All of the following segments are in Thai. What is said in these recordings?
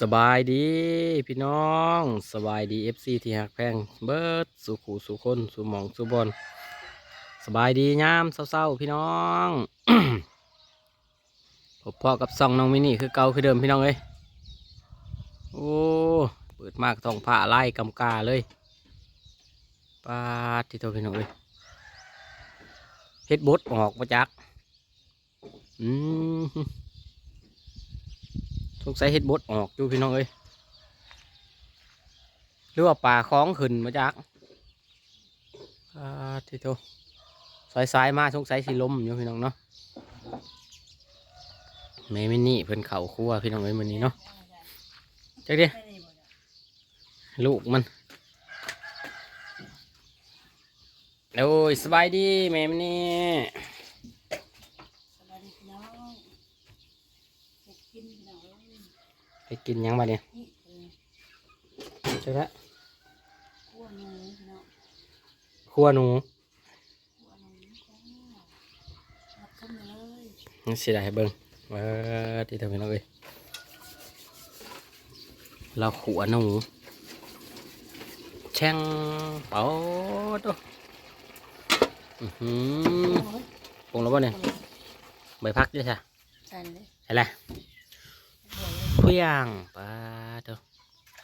สบายดีพี่น้องสบายดีเอฟซีที่หักแพงเบิดสู่ขู่สู่คนสู่หมองสู่บอลสบายดียามเศร้าๆพี่น้องพบพ่อกับซองน้องมินี่คือเก่าคือเดิมพี่น้องเอ้ยโอ้เปิดมากท้องผ้าไล่กำกาเลยปาดที่ตัวพี่น้องเอ้ยเฮ็ดบดออกมาจากอืม สงสัยเฮ็ดบดออกอยู่พี่น้องเอ้ยหรือว่าป่าคล้องขึ้นมาจากอ่าที่โตสายสายๆมาสงสัยสิลมอยู่พี่น้องเนาะแม่มินี่เพิ่นเข่าคั่วพี่น้องเอ้ยมือนี้เนาะจักเดีลูกมันโอ้ยสบายดีแม่มินี่ สวัสดีพี่น้องเฮ็ดกินพี่น้องเอ้ย ไปกินหยังมาเนี่ยนี่คือจักละคั่วหนูพี่น้องครั่วหนูคั่วหนูจ้ารับชมเลยนี่สิได้เบิ่งว่าที่เธอพี่น้องเอ้ยเราขัวหนูแช่งเป๋าตัวอือหือโอ้ยปรุงแล้วป่ะเนี่ยใบพักด้วยใช่ใส่เลยอะไร เดี๋ยวเลยเพียงปลาตัว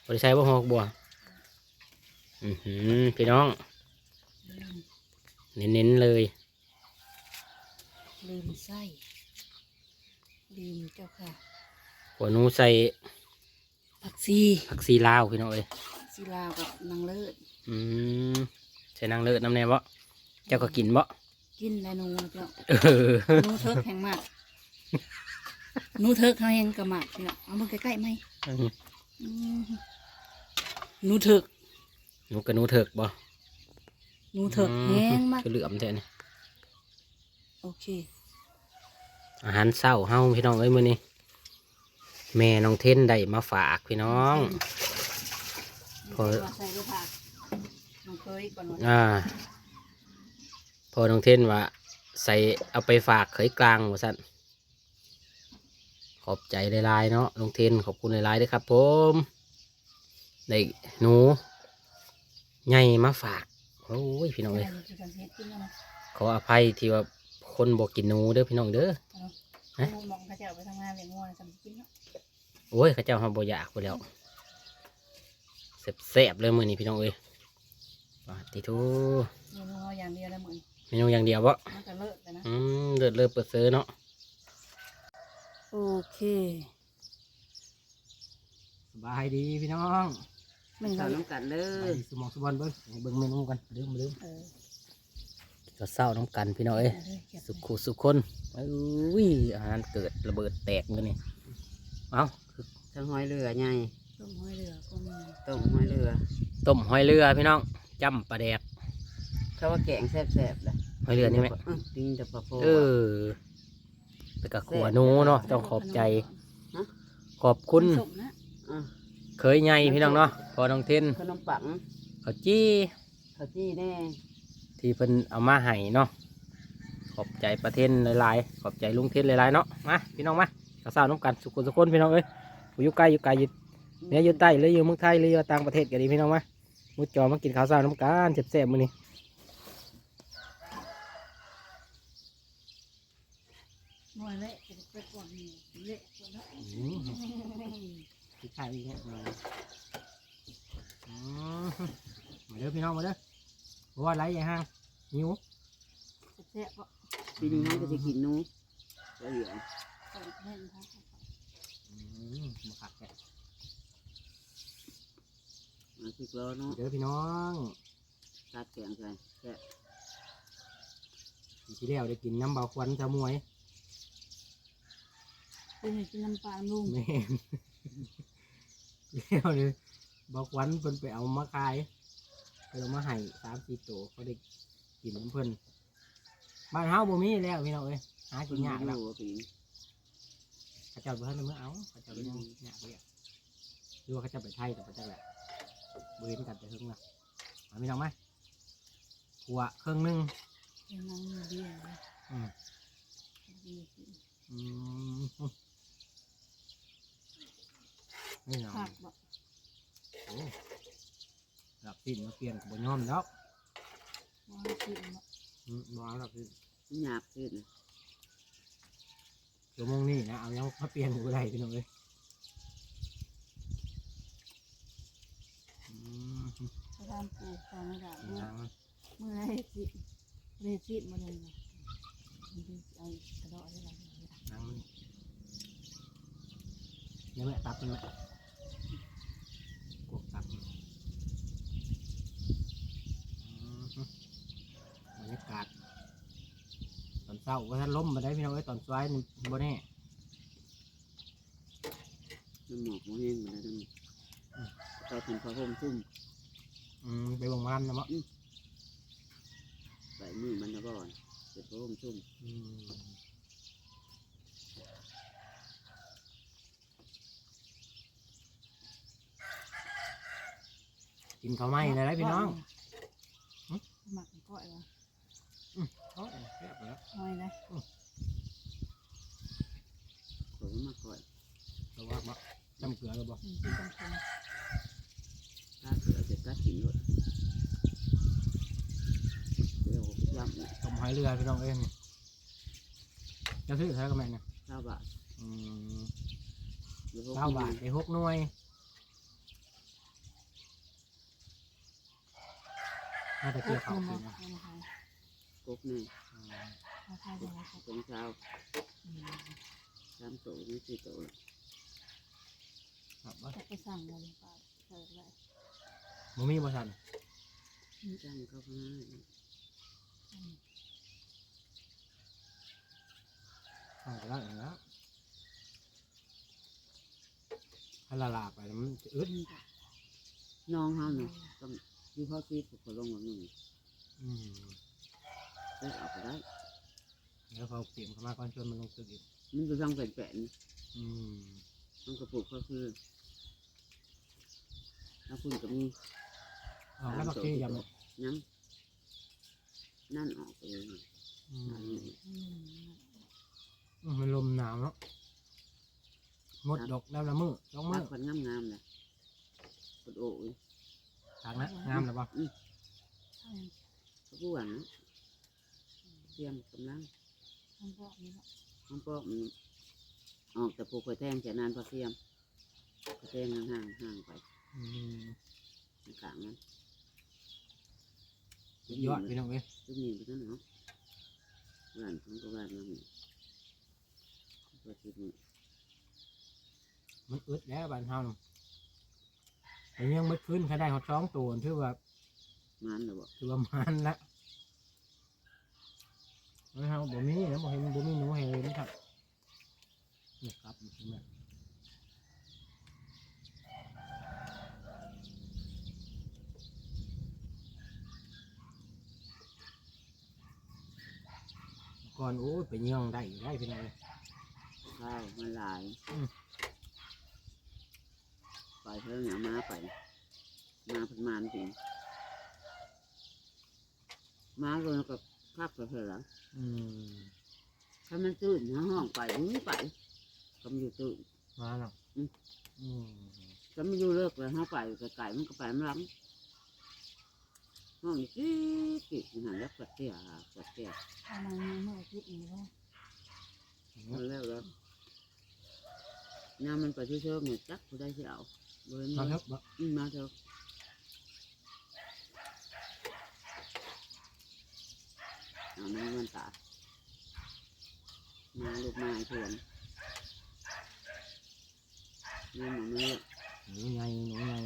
บริใช้บ่หอกบัวอือหือพี่น้อง เน้นๆเลยลืมไส้ลืมเจ้าค่ะหัวนูใส่ผักซีผักซีลาวพี่น้องเอ้ยซีลาวกับนางเลิศอืมใส่นางเลิศน้ำแน่บ่เจ้าก็กินบ่กินแล้วนูเจ้าเออนูเทิกแห้งมาก หนูเทิกเขาแห้งกระหมากพี่น้องเอามาใกล้ๆไหมอืมหนูเทิกหนูกับหนูเถิกบ่หนูเทิกแห้งมากคือเหลือมแท้นี่โอเค อาหารเศร้าเฮาพี่น้องเอ้ยมื้อนี้แม่น้องเทนได้มาฝากพี่น้อง พอ ใส่ด้วยผักน้องเคยก่อนว่าอ่า พอน้องเทนว่า ใส่เอาไปฝากเขยกลางว่าสั่น ขอบใจหลายๆเนาะน้องเทนขอบคุณหลายๆด้วยครับผมได้หนูใหญ่มาฝากโอ้ยพี่น้องเอ้ยจะกันเฮ็ดกินแล้วนะขออภัยที่ว่าคนบอกกินหนูเด้อพี่น้องเด้อฮะหนูมองเขาจะเอาไปทำงานเลี้ยงงัวสำหรับกินเนาะโอ้ยเข้าเจ้าเฮาบ่อยากไปแล้วแซ่บๆเลยมื้อนี้พี่น้องเอ้ยปาติทูเลี้ยงงัวอย่างเดียวแล้วเหมือนเมนูอย่างเดียวบ่มันก็เลิกแล้วนะอืมเลิศเลิศเปิดซื้อเนาะ โอเคสบายดีพี่น้องมันสาก็วน้ำกันเลไปยสมองสมบันเบิ่งให้เบิ่งเมนูกันเริ่มเริ่มเออก็เศร้าน้ำกันพี่น้องเอ้ย เอาเลยเก็บสุขูสุขคนอุ้ยอาหารเกิดระเบิดแตกมื้อนี้เอ้าทั้งหอยเรือไงต้มห้อยเรือก็มีต้มหอยเรือต้มหอยเรือพี่น้องจำปลาแดกเขาว่าแกงแซ่บๆเลยหอยเรือนี่ไหมดิ้งแต่ปลาโพเออ ไปกับขัวหนูเนาะต้องขอบใจ ขอบคุณสมนะอะเคยไงพี่น้องเนาะพอน้องเทนขนมปังเขาจี้ข้าวจี้แน่ที่เพิ่นเอามาให้เนาะขอบใจประเทศหลายๆขอบใจลุงเทนหลายๆเนาะมาพี่น้องมาข้าวสาวน้ำกันสุขสุขคนพี่น้องเอ้ยผู้อยู่ไกลอยู่ไกลอยู่เหนี่ยอยู่ใต้หรืออยู่เมืองไทยหรืออยู่ต่างประเทศก็ดีพี่น้องมามุดจอมากินข้าวสาวน้ำกันแซ่บๆมื้อนี้ หน่ยเละจะไปก่อนนี่เละก่อนเนาะพี่ชายอีกแล้วมาเด้อพี่น้องมาเด้อเพราะว่าไรอย่างห้างหิวแซ่บๆบ่ปีนี้น้องก็จะกินนูเหลืองก่อนแม่นค่ะอืมมาขัดแกะมาสิกโลเนาะเด้อพี่น้องตัดแกงใส่แซ่บปีที่แล้วได้กินน้ำเบาควันจ้ามวย เป็นให้กินน้ำปลาลุงแม่นแล้วเลยบอกวันเพิ่นไปเอามาขายเพิ่นเอามาให้สามสี่ตัวเขาได้กินน้ำเพิ่นบ้านเฮาบ่มีแล้วพี่น้องเอ้ยหากินยากอแล้วยู่ปีนี้เขาเจ้าบ่ทันได้มื่อเอาเขาเจ้าก็ยังยากเลยหรือว่าเขาเจ้าไปไทยแต่เขาเจ้าแหละบ่เห็นกันแต่เพิ่งละมาพี่น้องมาหัวเครื่องหนึงยังนั่งอยู่เดียวนะอืมดีขึ้นอืม นี่เนาะผักบ่หลับสิ้นมาเปลี่ยนกับบนย่อมแล้วบ่ให้กินบ่มาหลับสิ้นหยาบขึ้นชั่วโมงนี้นะเอายังมาเปลี่ยนกูได้พี่นเลยอืมปทำปลูกทำอะไรเมื่อเมื่อให้กินเรซิดมาเลยนะเอากระดอได้หลังนั่งมันยังไม่ตับมันแม่ รรยากาศตอนเช้าก็ท่านล้มมาได้พี่น้องเอ้ยตอนสายนี่บ่แน่มันหมอกมันแห้งมาแล้วนั่นก็เป็นพระพรหมซุ่มอืมไปบงมันนะมั้งใส่มือมันนะบ่อนเป็นพระพรหมซุ่มอืมกินข้าวไหม้เลยนะพี่น้อง หมักก้อยละโอ้ยแซ่บแล้วห้อยนะขอมาคอยแต่ว่าบ่จำเกลือแล้วบ่อืมเป็นตำชงถ้าเสือจะกัดกินด้วยเดี๋ยวย่ำอีกต้มหอยเรือพี่น้องเอ้ยนี่จะซื้อเท่าไหร่กันไหมเนี่ยเก้าบาทอืมหรือหกเก้าบาทไปหกหน่วยน่าจะเกี่ยวข้าวกินนะ นะคะ กบนี่อืมราคาเท่าไหร่ครับสองเช้าอืมสามโตนี่สี่โตครับบ่จะไปสั่งเลยป่าเสิร์ฟเลยบ่มีบ่ทันจ้างเขาข้างหน้าอืมทำก็ได้อยู่แล้วถ้าละลาไปแล้วมันจะอึดน้องเขาเนี่ยต้องที่พ่อซีดเขาลงมาหนึ่งอืม ได้เอาไปได้แล้วเขาเตรียมเข้ามาก่อนชวนมันลงตึกอีกมันก็ต้องเป็นแปนอืมมันกระปุกก็คือถ้าคุณก็มีอ๋อแล้วก็เกี่ยำเนี่ยยังนั่นออกเองอืมอันนี้อืมอืมมันลมหนาวเนาะหมดดอกแล้วละมือสองมืถ้าอคนงามงามๆเลยกดโอ้ยทางนะงามแล้วป่ะถ้าอย่างเขาพูดว่านะ เตรียมกำลังมันก็มีละห้องปอกมันออกแต่ปลูกกระแทงแค่นานพอเตรียมกระแทงห่างห่างๆห่างไปอืมกลางนั้นสุดยอดพี่น้องเอ้ยทุกนี่ไปทั้งเนาะบ้านของก็บ้านนั่นนี่ก็คิดนี่มันอึดแล้วบ้านเฮาน่ะแต่ยังไม่ขึ้นแค่ได้หอดสองตัวถือว่ามันหรอบอก ถือว่ามันละ ไม่เฮาบ่มีนะบ่เห็นบ่มีหนูให้เลยนะครับนี่ครับเห็นไหมก่อนโอ้ยไปย่องได้อยู่ได้พี่น้องเอ้ยข้าวมันหลายอืมไปเพิ่งเอามาไปมาเพันมานจริงมาเลยก็ พักไปเถอะหลังอืมถ้ามันตื่นหาห้องไปนี่ไปก็มันอยู่ตื่น มาแล้วอืม อืมก็มันอยู่เลิกเลยห้าไปไก่มันก็ไปมันหลังห้องนี่กิ๊กกิ๊กหันแล้วกัดเตี้ยกัดเตี้ยประมาณนี้เมื่อคิดอีกแล้วมันแล้วแล้วยามมันไปเชื่อๆเนี่ยจักผู้ได้ที่เอาเบอร์มานี้ครับบ่อืมมาเถอะ เอาแม่มันตามาลูกไม้เถื่อนนี่หนูนี่หนูใหญ่หนูใหญ่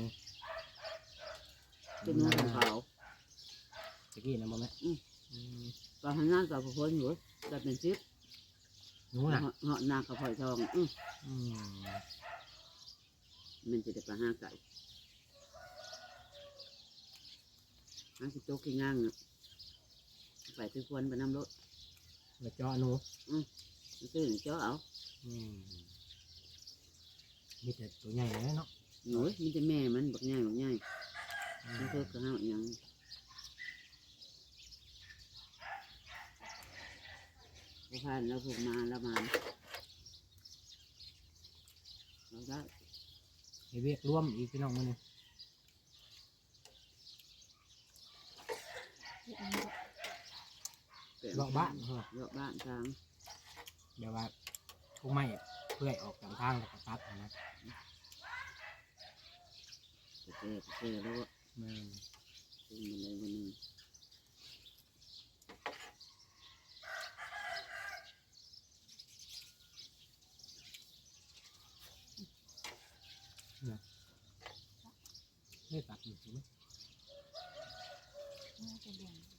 เป็นหนูของเขาตะกี้นะบ่แม่อืมอืมตอนทำงานกับผู้คนอยู่จะเป็นชิปหนูน่ะเหาะนางกับหอยทองอืมอืมมันจะได้ปลาห้าไก่ห้าสิบโต๊ะกินย่างน่ะ ไปซื้อควนไปน้ำรถแล้วเจาะหนูซื้อหนึ่งเจ้าเอาอืมมีแต่ตัวใหญ่เลยเนาะหนูมีแต่แม่มันบักใหญ่บักใหญ่อืมมันเพิ่ก็ห้าอหยังพอผ่านแล้วผมมาแล้วมาเราได้ให้เวียกร่วมอีกพี่น้องมื้อนี้ บ้านเหรอเลาะบ้านทางเดี๋ยวว่าพวกไม้เพื่อยออกจากทางแล้วก็ตัดนะกระเจกระเจแล้วก็แม่นขึ้นมาเลยวันนี้ไม่ตัดอยู่ใช่ไหมก่อน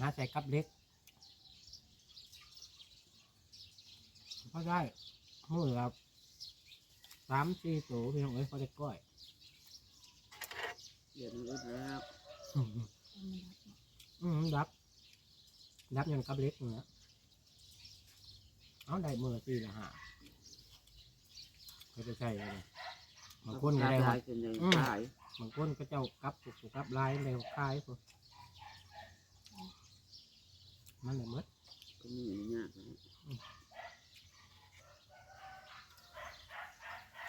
หาใส่กับเล็กก็ได้มือละสามสี่ตัวพี่น้องเอ้ยเขาได้ก้อยเดี๋ยวมันอึดแล้วอืมอืมดับดับยังกับเล็กเนี้ยเอาได้มือตีละห้าเขาจะใช่เลยบางคนก็ได้หหลาอยยจนเลยอืมตายบางคนก็เจ้ากับปลูกกับลายเร็วคายพวก มันเลยหมดก็มีอย่างนี้ยากนะ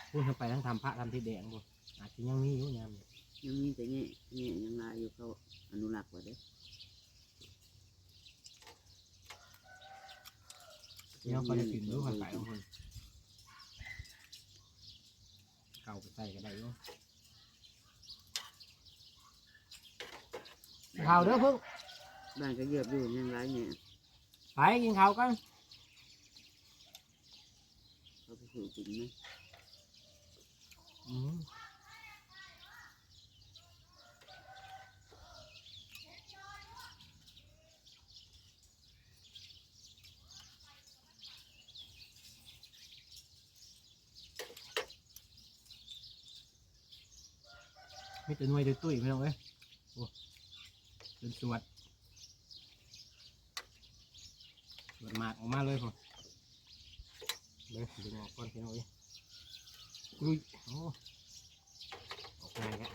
พูดเข้าไปทั้งทำพระทำที่แดงบ่อาจจะยังมีอยู่ยามนี้ยังมีแต่เงี้ยเงี้ยยังลายอยู่เขาอนุรักษ์ไว้เด้อเดี๋ยวเขาจะกินด้วยกันไปบางคนเก่าไปใส่ก็ได้อยู่ข้าวเด้อเพิ่ง บ้านก็เหยียบอยู่ยังลายเนี่ยไปกินข้าวกันเขาไปสู่กินไหมอืมมีแต่หน่วยเดือตุ้ยไม่ต้องเอ้ยโอ้เป็นสวดสวด หมากออกมาเลยพ่อเดี๋ยวดึงออกก่อนพี่น้องเอ้ยอุ้ยโอ้ออกง่ายแค่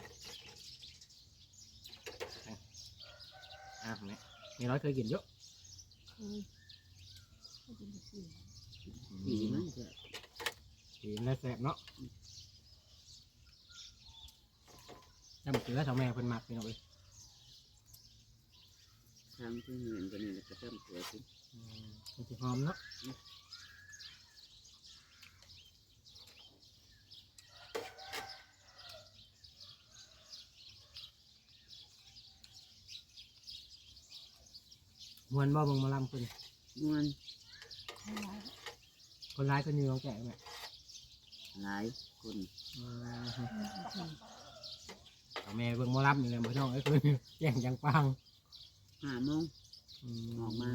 อะแม่มีร้อยเคยกินเยอะปีมันจะกินแล้วแซ่บเนาะจำเกลือทำแม่เพิ่นมักพี่น้องเอ้ยทางที่เห็นกันนี่แหละก็ต้องเกิดขึ้นอื มมันจะหอมเนาะมวนบ่เบิ่งหมาลำเพิ่นมวนคนร้ายคนอยู่ของแก่แม่หลายคนอืมเอาแม่เบิ่งหมาลำนี่แหละพี่น้องเอ้ยเพิ่นแย่งจังปังห้าโมงอืมออกมา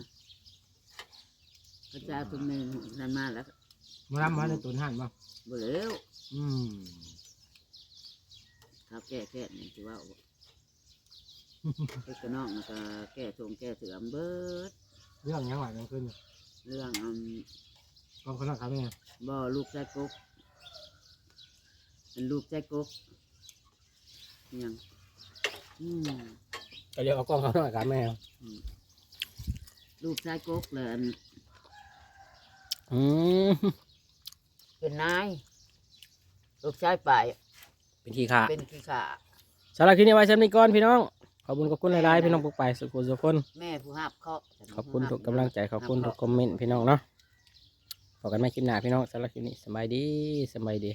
กระจายเป็นเมนูนั่นมาแล้วหมาลำมาในตุนหันบ่บ่แล้วอืมข้าวแก่แก่นี่คือว่าไอ้กระน้องมันก็แก่ทงแก่เสือมเบิดเรื่องหยังหวานยังขึ้นอยู่เรื่องอันกองคนละครับแม่บ่ลูกใจกกเป็นลูกใจกกอิหยังอืมก็เดี๋ยวเอากล้องเขาหน่อยครับแม่ลูกชายกกเลย อันอืมเป็นนายลูกชายป่ายเป็นขี้ขาเป็นขี้ขาสำหรับคลิปนี้ไว้สำหรับนี้ก่อนพี่น้อง ขอบคุณขอบคุณหลายๆพี่น้องปุกไปสุขุสุขคน แม่ผู้หับเขาขอบคุณทุกกำลังใจขอบคุณทุกคอมเมนต์พี่น้องเนาะพบกันใหม่คลิปหน้าพี่น้องสำหรับคลิปนี้สบายดีสบายดี